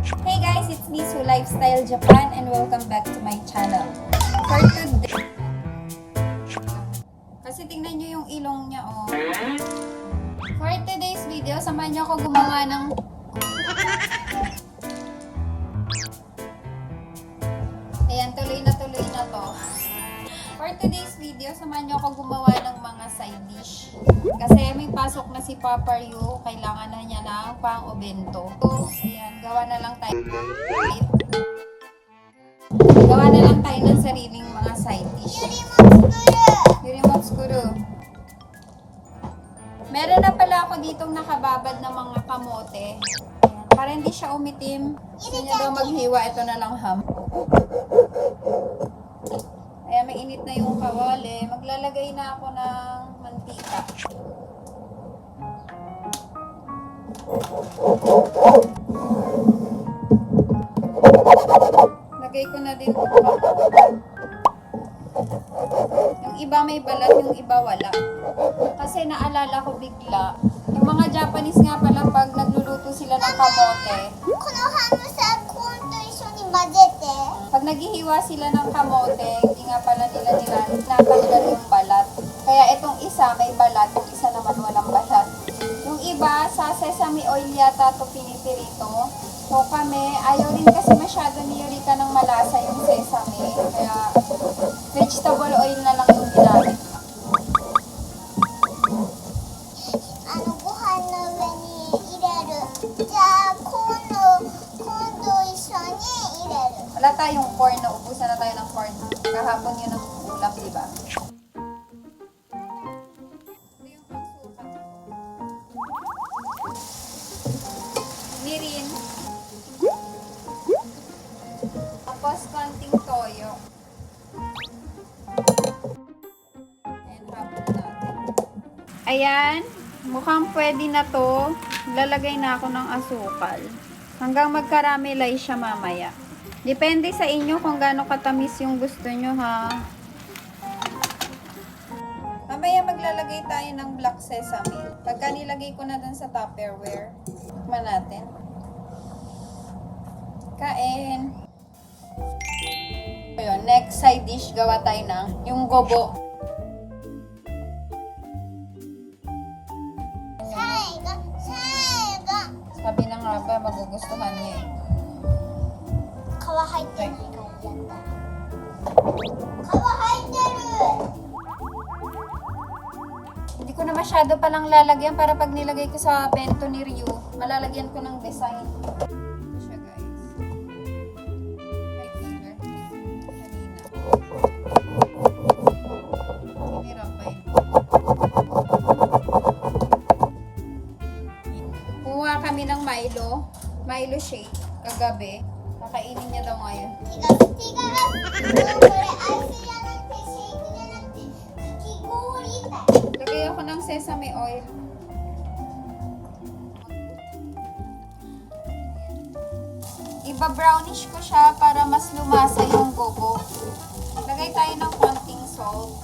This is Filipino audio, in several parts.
Hey guys, it's me, Su Lifestyle Japan and welcome back to my channel. For today, kasi tingnan nyo yung ilong niya, oh. For today's video, samahan niyo ako gumawa ng Ayan, tuloy na tuloy na to. For today's video, samahan niyo ako gumawa side dish. Kasi may pasok na si Papa Yu, kailangan na niya ng pang-obento. So, ayan, gawa na lang tayo. Gawa na lang tayo ng sariling mga side dish. Yuri mo skuru. Meron na pala ako ditong nakababad na mga kamote. Ayan, para hindi siya umitim. Gusto niya daw maghiwa, ito na lang ham mainit na yung kawali, eh. maglalagay na ako ng mantika. Lagay ko na din itong. Yung iba may balat, yung iba wala. Kasi naalala ko bigla, yung mga Japanese nga pala pag nagluluto sila ng kamote. Kunohan mo sa konto yung ni Pag naghihiwa sila ng kamote, pala nila yung balat. Kaya itong isa may balat, yung isa naman walang balat. Yung iba, sa sesame oil yata to pinipirito. So kami, ayaw rin kasi masyado ni Eureka ng malasa yung sesame. Kaya vegetable oil na Wala tayong corn, naubusan na tayo ng corn. Kahapon yun ang ulam, di ba? Mirin. Tapos konting toyo. Ayan, hapon natin. Ayan, mukhang pwede na to. Lalagay na ako ng asukal. Hanggang magkaramelize siya mamaya. Depende sa inyo kung gaano katamis yung gusto nyo ha. Mamaya maglalagay tayo ng black sesame. Pagka nilagay ko na dun sa tupperware, tikman natin. Kain! Ayun, next side dish, gawa tayo ng yung gobo. Sabi na nga ba, magugustuhan niya. Eh. Hindi ko na masyado palang lalagyan para pag nilagay ko sa bento ni Ryu, malalagyan ko ng design. Kumuha kami ng Milo. Milo shake. Kagabi. Kakainin niya daw ngayon. Lagay ako ng sesame oil. Iba brownish ko siya para mas lumasa yung gogo. Lagay tayo ng konting salt.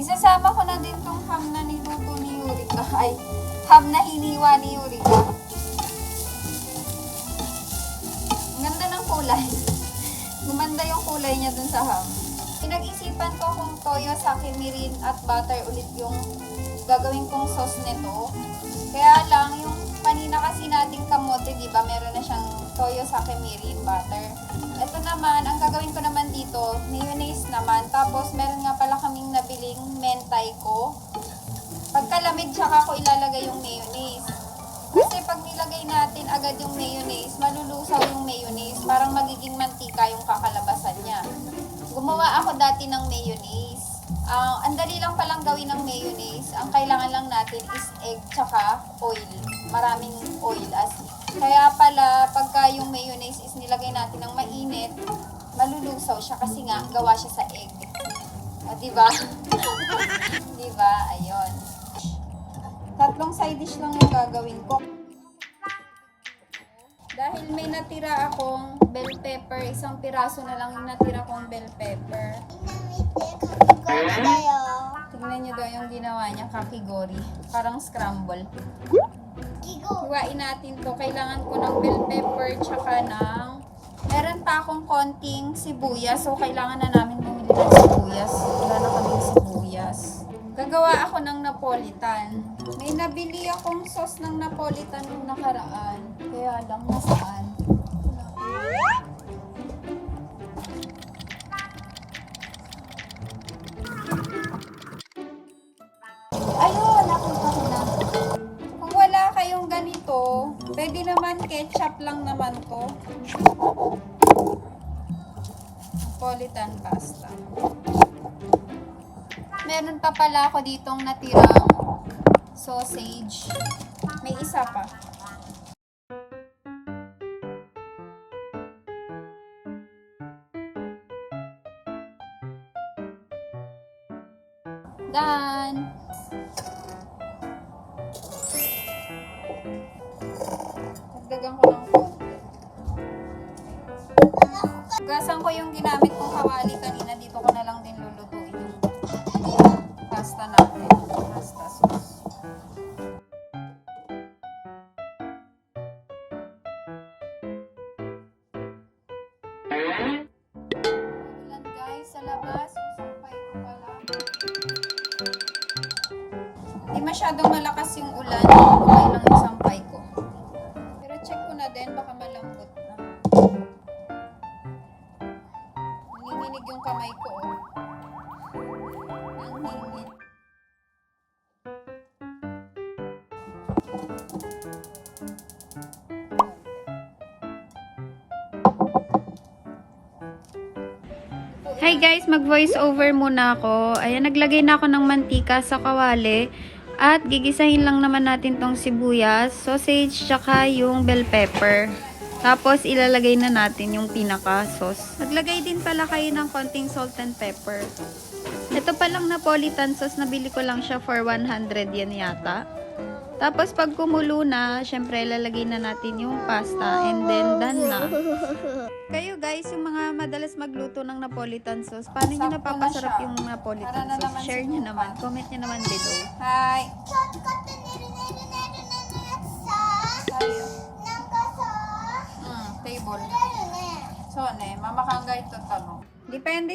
Isasama ko na din tong ham na niluto ni Yurika. Ay, ham na hiniwa ni Yurika. Ang ganda ng kulay. Gumanda yung kulay niya dun sa ham. Pinag-isipan ko kung toyo, sake, mirin at butter ulit yung gagawin kong sauce nito. Kaya lang, yung panina kasi nating kamote, di ba, meron na siyang toyo, sake, mirin, butter. Ito naman, ang gagawin ko naman dito, mayonnaise naman. Tapos, meron nga pala kaming nabiling mentay ko. Pagkalamig, tsaka ko ilalagay yung mayonnaise. Kasi pag nilagay natin agad yung mayonnaise, malulusaw yung mayonnaise. Parang magiging mantika yung kakalabasan niya. Gumawa ako dati ng mayonnaise. Ah, ang dali lang palang gawin ng mayonnaise. Ang kailangan lang natin is egg tsaka oil. Maraming oil as Kaya pala, pagka yung mayonnaise is nilagay natin ng mainit, malulusaw siya kasi nga gawa siya sa egg. O, di ba? di ba? Tatlong side dish lang yung gagawin ko. Dahil may natira akong bell pepper, isang piraso na lang yung natira kong bell pepper. Tingnan nyo daw yung ginawa niya, kakigori. Parang scramble. Hiwain natin to. Kailangan ko ng bell pepper tsaka ng meron pa akong konting sibuyas. So, kailangan na namin bumili ng sibuyas. Wala na kaming sibuyas. Gagawa ako ng Napolitan. May nabili akong sauce ng Napolitan nung nakaraan. Kaya lang nasaan. Ayun, nakita ko na. Kung wala kayong ganito, pwede naman ketchup lang naman to. Napolitan pa pala ako ditong natirang sausage. May isa pa. Nanginginig yung kamay ko. Oh. Nanginginig. Hi guys, mag-voice over muna ako. Ayan, naglagay na ako ng mantika sa kawali. At gigisahin lang naman natin tong sibuyas, sausage, tsaka yung bell pepper. Tapos ilalagay na natin yung pinaka sauce. Naglagay din pala kayo ng konting salt and pepper. Ito palang Napolitan sauce, nabili ko lang siya for 100 yan yata. Tapos pag kumulo na, syempre lalagay na natin yung pasta and then done na. Kayo guys, yung mga madalas magluto ng Napolitan sauce, paano nyo na napapasarap yung Napolitan na sauce? Share nyo naman. Comment nyo naman below. Hi!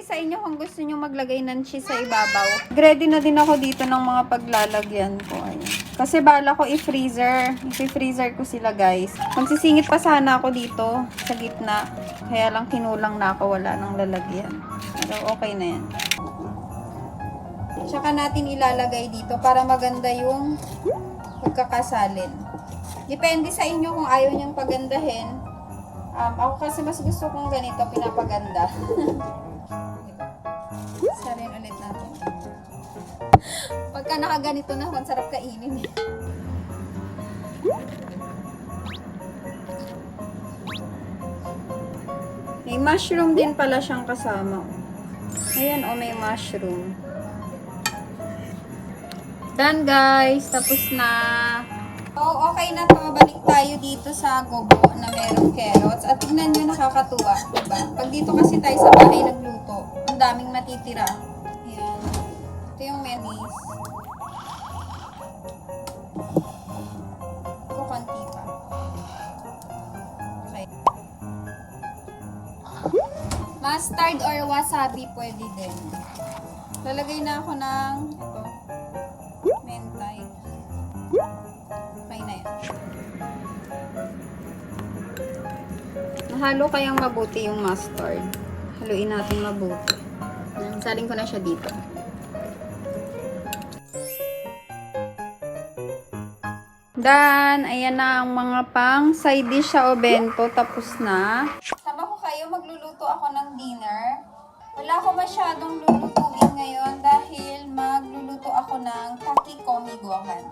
Sa inyo kung gusto nyo maglagay ng cheese sa ibabaw. Ready na din ako dito ng mga paglalagyan ko. Ayan. Kasi bala ko i-freezer. I-freezer ko sila guys. Magsisingit pa sana ako dito sa gitna. Kaya lang kinulang na ako. Wala nang lalagyan. Pero okay na yan. Tsaka natin ilalagay dito para maganda yung pagkakasalin. Depende sa inyo kung ayaw niyang pagandahin. Um, ako kasi mas gusto kong ganito, pinapaganda. Sarin ulit natin. Pagka nakaganito na, ang sarap kainin. eh. May mushroom din pala siyang kasama. Ayan, oh, may mushroom. Done, guys. Tapos na. Oh, okay na to. Balik tayo dito sa gobo na merong carrots. At tignan nyo, nakakatuwa. Diba? Pag dito kasi tayo sa bahay nagluto, ang daming matitira. Ayan. Ito yung. Ito, konti pa. Okay. Mustard or wasabi pwede din. Lalagay na ako ng ito, mentay. Okay na yan. Nahalo kayang mabuti yung mustard. Haluin natin mabuti. Salin ko na siya dito. Dan, ayan na ang mga pang side dish sa obento. Tapos na. Sama ko kayo, magluluto ako ng dinner. Wala ko masyadong lulutuin ngayon dahil magluluto ako ng takikomi gohan.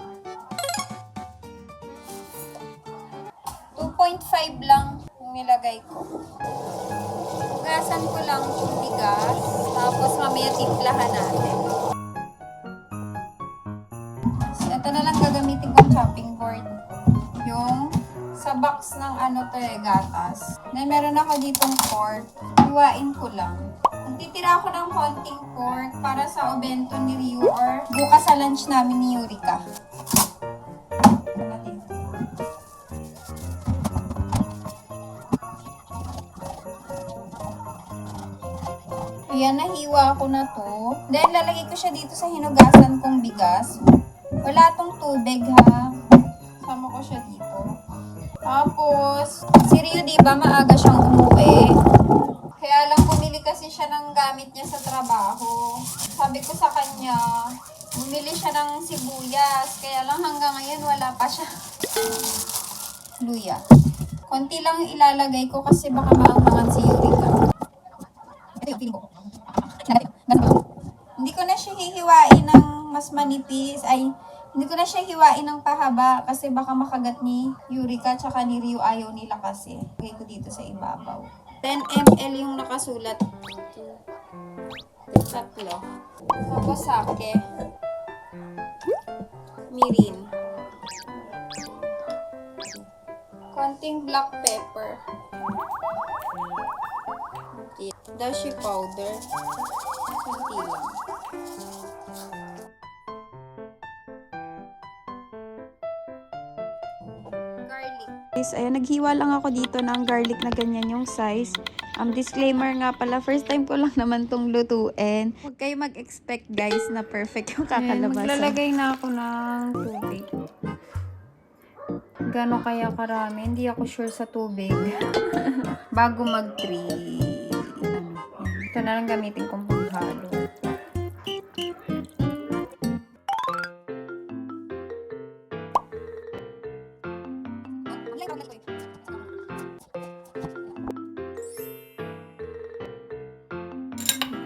2.5 lang yung nilagay ko. Hugasan ko lang yung bigas, tapos mamaya timplahan natin. So, ito na lang gagamitin kong chopping board. Yung sa box ng ano to eh, gatas. Then, meron ako ditong pork. Hiwain ko lang. Titira ako ng konting pork para sa obento ni Ryu or bukas sa lunch namin ni Yurika. Ayan, nahiwa ko na to. Then, lalagay ko siya dito sa hinugasan kong bigas. Wala tong tubig, ha? Sama ko siya dito. Tapos, si Ryu, di ba, maaga siyang umuwi. Kaya lang bumili kasi siya ng gamit niya sa trabaho. Sabi ko sa kanya, bumili siya ng sibuyas. Kaya lang hanggang ngayon wala pa siya. Luya. Konti lang ilalagay ko kasi baka maangmangan si Yurika. Yung feeling ko. Hindi ko na siya hihiwain ng mas manipis. Ay, hindi ko na siya hiwain ng pahaba kasi baka makagat ni Yurika tsaka ni Ryu ayaw nila kasi. Lagay ko dito sa ibabaw. 10 ml yung nakasulat. Tatlo. Tapos sake. Mirin. Konting black pepper. Okay. Dashi powder. Konti lang. Garlic. Guys, ayan, naghiwa lang ako dito ng garlic na ganyan yung size. Um, disclaimer nga pala, first time ko lang naman tong lutuin. Huwag kayo mag-expect guys na perfect yung Ayan, kakalabasan. maglalagay na ako ng tubig. Gano'n kaya karami? Hindi ako sure sa tubig. Bago mag-3. Ito na lang gamitin kong panghalo.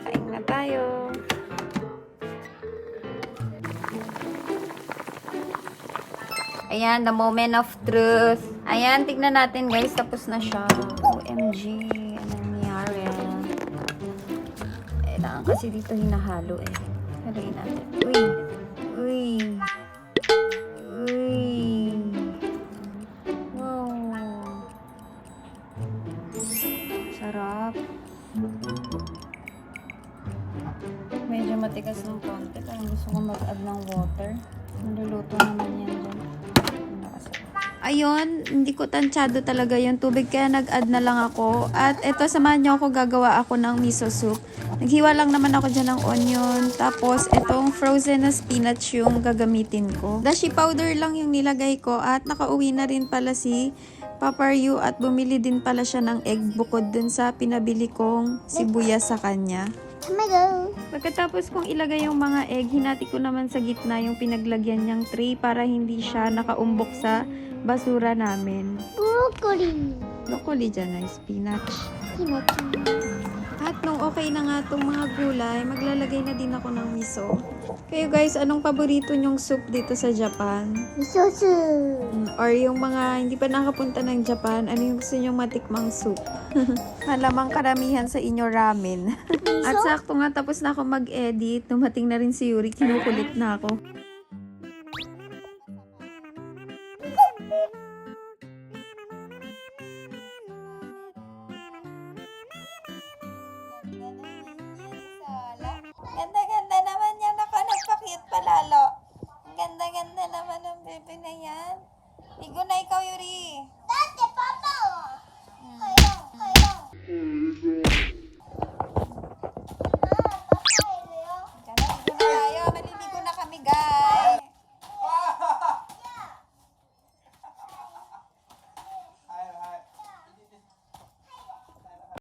Kain na tayo. Ayan, the moment of truth. Ayan, tignan natin guys. Tapos na siya. OMG. Kasi dito hinahalo eh. Halagay natin. Uy. Uy. Uy. Wow. Sarap. Medyo matigas ng konti. Parang gusto ko mag-add ng water. Naluluto naman yan. Ayun, hindi ko tansyado talaga yung tubig kaya nag-add na lang ako. At eto, samahan niyo ako gagawa ako ng miso soup. Naghiwa lang naman ako dyan ng onion. Tapos, etong frozen na spinach yung gagamitin ko. Dashi powder lang yung nilagay ko at nakauwi na rin pala si Papa Ryu at bumili din pala siya ng egg bukod dun sa pinabili kong sibuyas sa kanya. Tomato. Pagkatapos kong ilagay yung mga egg, hinati ko naman sa gitna yung pinaglagyan niyang tray para hindi siya nakaumbok sa basura namin. Broccoli. Broccoli dyan ay spinach. Spinach. At nung okay na nga itong mga gulay, maglalagay na din ako ng miso. Kayo guys, anong paborito nyong soup dito sa Japan? Miso soup. Mm, Or yung mga hindi pa nakapunta ng Japan, ano yung gusto nyong matikmang soup? Malamang karamihan sa inyo ramen. At sakto nga tapos na ako mag-edit, dumating na rin si Yuri, kinukulit na ako.